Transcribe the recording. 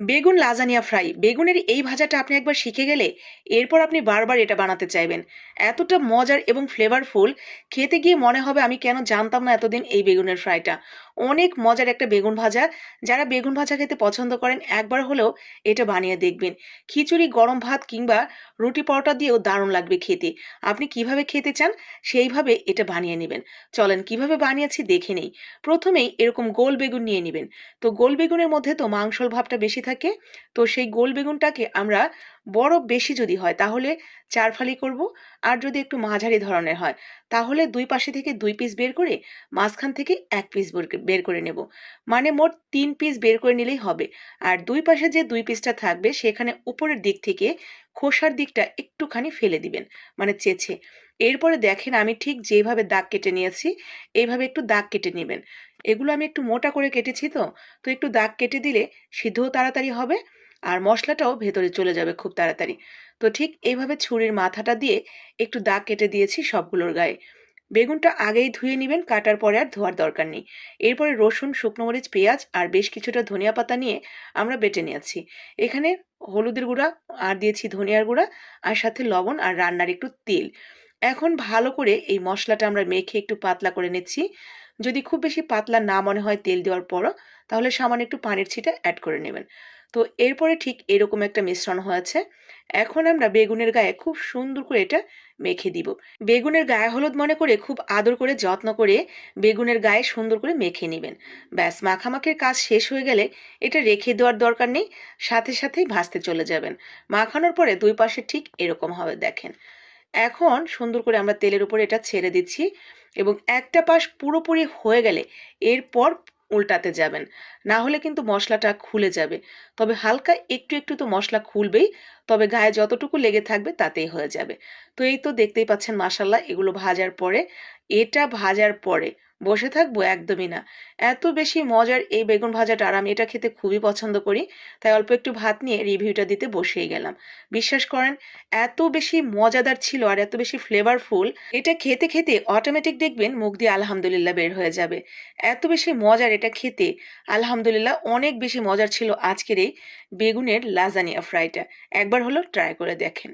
বেগুন lasagna fry. বেগুনের এই ভাজাটা আপনি একবার শিখে গেলে এরপর আপনি বারবার এটা বানাতে চাইবেন। এতটা মজার এবং ফ্লেভারফুল খেতে গিয়ে মনে হবে আমি কেন জানতাম না এতদিন এই বেগুনের ফ্রাইটা। অনেক মজার একটা বেগুন ভাজা। যারা বেগুন ভাজা খেতে পছন্দ করেন, একবার হলেও এটা বানিয়ে দেখবেন। খিচুড়ি, গরম ভাত কিংবা রুটি পরোটা দিয়েও দারুণ লাগবে খেতে। আপনি কীভাবে খেতে চান সেইভাবে এটা বানিয়ে নেবেন। চলেন কীভাবে বানিয়েছি দেখে নেই। প্রথমেই এরকম গোল বেগুন নিয়ে নেবেন। তো গোল বেগুনের মধ্যে তো মাংসল ভাবটা বেশি থাকে। তো সেই গোল বেগুনটাকে আমরা বড় বেশি যদি হয় তাহলে চার ফালি করব আর যদি একটু মাঝারি ধরনের হয় তাহলে দুই পাশে থেকে দুই পিস বের করে মাঝখান থেকে এক পিস বের করে নেব। মানে মোট তিন পিস বের করে নিলেই হবে। আর দুই পাশে যে দুই পিসটা থাকবে সেখানে উপরের দিক থেকে খোসার দিকটা একটুখানি ফেলে দিবেন মানে চেছে। এরপরে দেখেন আমি ঠিক যেভাবে দাগ কেটে নিয়েছি এইভাবে একটু দাগ কেটে নেবেন। এগুলো আমি একটু মোটা করে কেটেছি তো তো একটু দাগ কেটে দিলে সিদ্ধও তাড়াতাড়ি হবে আর মশলাটাও ভেতরে চলে যাবে খুব তাড়াতাড়ি। তো ঠিক এইভাবে ছুরির মাথাটা দিয়ে একটু দাগ কেটে দিয়েছি সবগুলোর গায়ে। বেগুনটা আগেই ধুয়ে নেবেন, কাটার পরে আর ধোয়ার দরকার নেই। এরপরে রসুন, শুকনো মরিচ, পেঁয়াজ আর বেশ কিছুটা ধনিয়া পাতা নিয়ে আমরা বেটে নিয়েছি। এখানে হলুদের গুঁড়া আর দিয়েছি ধনিয়ার গুঁড়া আর সাথে লবণ আর রান্নার একটু তেল। এখন ভালো করে এই মশলাটা আমরা মেখে একটু পাতলা করে নিচ্ছি। যদি খুব বেশি পাতলা না মনে হয় তেল দেওয়ার পরও, তাহলে সামান্য একটু পানির ছিটা অ্যাড করে নেবেন। তো এরপরে ঠিক এরকম একটা মিশ্রণ হয়েছে। এখন আমরা বেগুনের গায়ে খুব সুন্দর করে এটা মেখে দিব। বেগুনের গায়ে হলুদ মনে করে খুব আদর করে যত্ন করে বেগুনের গায়ে সুন্দর করে মেখে নেবেন। ব্যাস, মাখামাখির কাজ শেষ হয়ে গেলে এটা রেখে দেওয়ার দরকার নেই, সাথে সাথেই ভাজতে চলে যাবেন। মাখানোর পরে দুই পাশে ঠিক এরকম হবে, দেখেন। এখন সুন্দর করে আমরা তেলের উপরে এটা ছেড়ে দিচ্ছি এবং একটা পাশ পুরোপুরি হয়ে গেলে এরপর উল্টাতে যাবেন। না হলে কিন্তু মশলাটা খুলে যাবে। তবে হালকা একটু একটু তো মশলা খুলবেই, তবে গায়ে যতটুকু লেগে থাকবে তাতেই হয়ে যাবে। তো এই তো দেখতেই পাচ্ছেন মাসাল্লাহ এগুলো ভাজার পরে, এটা ভাজার পরে বসে থাকব একদমই না। এত বেশি মজার এই বেগুন ভাজাটা আর আমি এটা খেতে খুবই পছন্দ করি, তাই অল্প একটু ভাত নিয়ে রিভিউটা দিতে বসেই গেলাম। বিশ্বাস করেন, এত বেশি মজাদার ছিল আর এত বেশি ফ্লেভারফুল এটা খেতে খেতে অটোমেটিক দেখবেন মুখ দিয়ে আলহামদুলিল্লাহ বের হয়ে যাবে। এত বেশি মজার এটা খেতে, আলহামদুলিল্লাহ অনেক বেশি মজার ছিল আজকের এই বেগুনের লাজানিয়া ফ্রাইটা একবার হলো ট্রাই করে দেখেন।